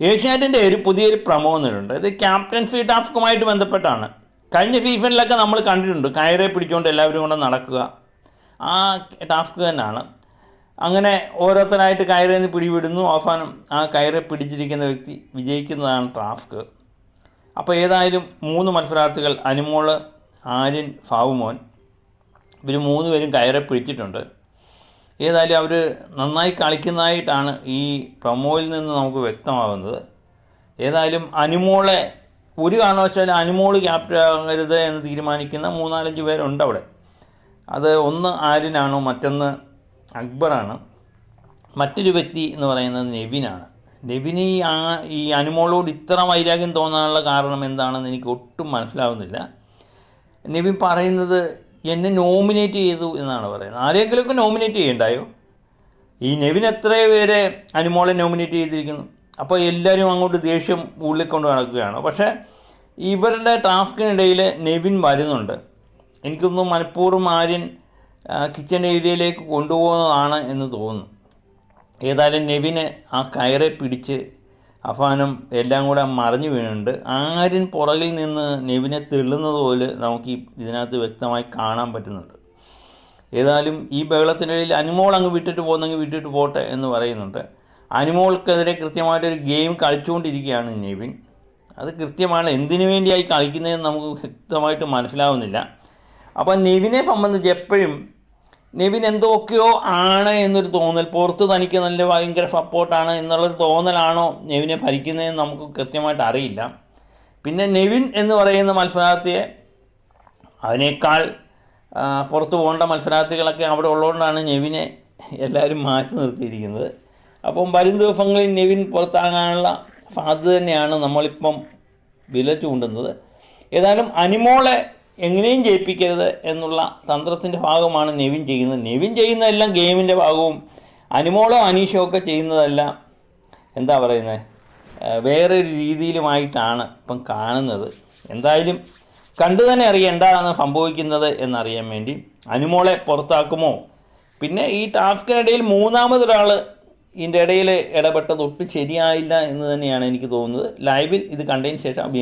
ഏഷ്യാനെറ്റിന്റെ ഒരു പുതിയൊരു പ്രമോ വന്നിട്ടുണ്ട്. ഇത് ക്യാപ്റ്റൻസി ടാസ്കുമായിട്ട് ബന്ധപ്പെട്ടാണ്. കഴിഞ്ഞ സീസണിലൊക്കെ നമ്മൾ കണ്ടിട്ടുണ്ട്. കയറെ പിടിച്ചുകൊണ്ട് എല്ലാവരും കൂടെ നടക്കുക. ആ ടാസ്ക് തന്നെയാണ്. അങ്ങനെ ഓരോരുത്തരായിട്ട് കയറിൽ നിന്ന് പിടിവിടുന്നു. അവസാനം ആ കയറെ പിടിച്ചിരിക്കുന്ന വ്യക്തി വിജയിക്കുന്നതാണ് ടാസ്ക് അപ്പോൾ ഏതായാലും മൂന്ന് മത്സരാർത്ഥികൾ അനുമോൾ ആര്യൻ ഫാവുമോൻ. ഇവർ മൂന്ന് പേരും കയറെ പിടിച്ചിട്ടുണ്ട്. ഏതായാലും അവർ നന്നായി കളിക്കുന്നതായിട്ടാണ് ഈ പ്രൊമോയിൽ നിന്ന് നമുക്ക് വ്യക്തമാകുന്നത്. ഏതായാലും അനുമോളെ ഒരു കാരണവശാലും അനുമോൾ ക്യാപ്റ്റൻ ആകരുത് എന്ന് തീരുമാനിക്കുന്ന മൂന്നാലഞ്ച് പേരുണ്ട് അവിടെ. അത് ഒന്ന് ആര്യനാണ് മറ്റൊന്ന് അക്ബറാണ്. മറ്റൊരു വ്യക്തി എന്ന് പറയുന്നത് നെവിനാണ്. നെവിന് ഈ ആ ഈ അനുമോളോട് ഇത്ര വൈരാഗ്യം തോന്നാനുള്ള കാരണം എന്താണെന്ന് എനിക്ക് ഒട്ടും മനസ്സിലാവുന്നില്ല. നെവിൻ പറയുന്നത് എന്നെ നോമിനേറ്റ് ചെയ്തു എന്നാണ് പറയുന്നത്. ആരെങ്കിലുമൊക്കെ നോമിനേറ്റ് ചെയ്യണ്ടായോ? ഈ നെവിൻ എത്ര പേരെ അനുമോളെ നോമിനേറ്റ് ചെയ്തിരിക്കുന്നു. അപ്പോൾ എല്ലാവരും അങ്ങോട്ട് ദേഷ്യം ഉള്ളിക്കൊണ്ട് നടക്കുകയാണ്. പക്ഷേ ഇവരുടെ ടാസ്കിനിടയിൽ നെവിൻ വരുന്നുണ്ട്. എനിക്കൊന്നും മനഃപൂർവം ആര്യൻ കിച്ചൺ ഏരിയയിലേക്ക് കൊണ്ടുപോകുന്നതാണ് എന്ന് തോന്നുന്നു. ഏതായാലും നെവിന് ആ കയറെ പിടിച്ച് അഫാനം എല്ലാം കൂടെ മറിഞ്ഞു വീണുണ്ട്. ആര്യൻ പുറകിൽ നിന്ന് നെവിനെ തെള്ളുന്നത് പോലെ നമുക്ക് ഈ ഇതിനകത്ത് വ്യക്തമായി കാണാൻ പറ്റുന്നുണ്ട്. ഏതായാലും ഈ ബഹളത്തിന്റെ ഇടയിൽ അനുമോൾ അങ്ങ് വിട്ടിട്ട് പോകുന്നെങ്കിൽ വിട്ടിട്ട് പോട്ടെ എന്ന് പറയുന്നുണ്ട്. അനുമോൾക്കെതിരെ കൃത്യമായിട്ടൊരു ഗെയിം കളിച്ചുകൊണ്ടിരിക്കുകയാണ് നെവിൻ. അത് കൃത്യമാണ്. എന്തിനു വേണ്ടിയായി കളിക്കുന്നതെന്ന് നമുക്ക് വ്യക്തമായിട്ട് മനസ്സിലാവുന്നില്ല. അപ്പോൾ നെവിനെ സംബന്ധിച്ച് എപ്പോഴും നെവിൻ എന്തൊക്കെയോ ആണ് എന്നൊരു തോന്നൽ. പുറത്ത് തനിക്ക് നല്ല ഭയങ്കര സപ്പോർട്ടാണ് എന്നുള്ളൊരു തോന്നലാണോ നെവിനെ ഭരിക്കുന്നതെന്ന് നമുക്ക് കൃത്യമായിട്ട് അറിയില്ല. പിന്നെ നെവിൻ എന്ന് പറയുന്ന മത്സരാർത്ഥിയെ അതിനേക്കാൾ ആ, പുറത്ത് പോകേണ്ട മത്സരാർത്ഥികളൊക്കെ അവിടെ ഉള്ളതുകൊണ്ടാണ് നെവിനെ എല്ലാവരും മാറ്റി നിർത്തിയിരിക്കുന്നത്. അപ്പം വരും ദിവസങ്ങളിൽ നെവിൻ പുറത്താകാനുള്ള സാധ്യത തന്നെയാണ് നമ്മളിപ്പം വില ചൂണ്ടുന്നത്. ഏതായാലും അനിമോളെ എങ്ങനെയും ജയിപ്പിക്കരുത് എന്നുള്ള തന്ത്രത്തിന്റെ ഭാഗമാണ് നെവിൻ ചെയ്യുന്നത്. നെവിൻ ചെയ്യുന്നതെല്ലാം ഗെയിമിന്റെ ഭാഗവും അനുമോളോ അനീഷോ ഒക്കെ ചെയ്യുന്നതെല്ലാം എന്താ പറയുന്നത് വേറൊരു രീതിയിലുമായിട്ടാണ് ഇപ്പം കാണുന്നത്. എന്തായാലും കണ്ടു തന്നെ അറിയാം എന്താണ് സംഭവിക്കുന്നത് എന്നറിയാൻ വേണ്ടി. അനുമോളെ പുറത്താക്കുമോ? പിന്നെ ഈ ടാസ്കിനിടയിൽ മൂന്നാമതൊരാൾ ഇതിന്റെ ഇടയിൽ ഇടപെട്ടത് ഒട്ടും ശരിയായില്ല എന്ന് തന്നെയാണ് എനിക്ക് തോന്നുന്നത്. ലൈവിൽ ഇത് കണ്ടതിന് ശേഷം വീണ്ടും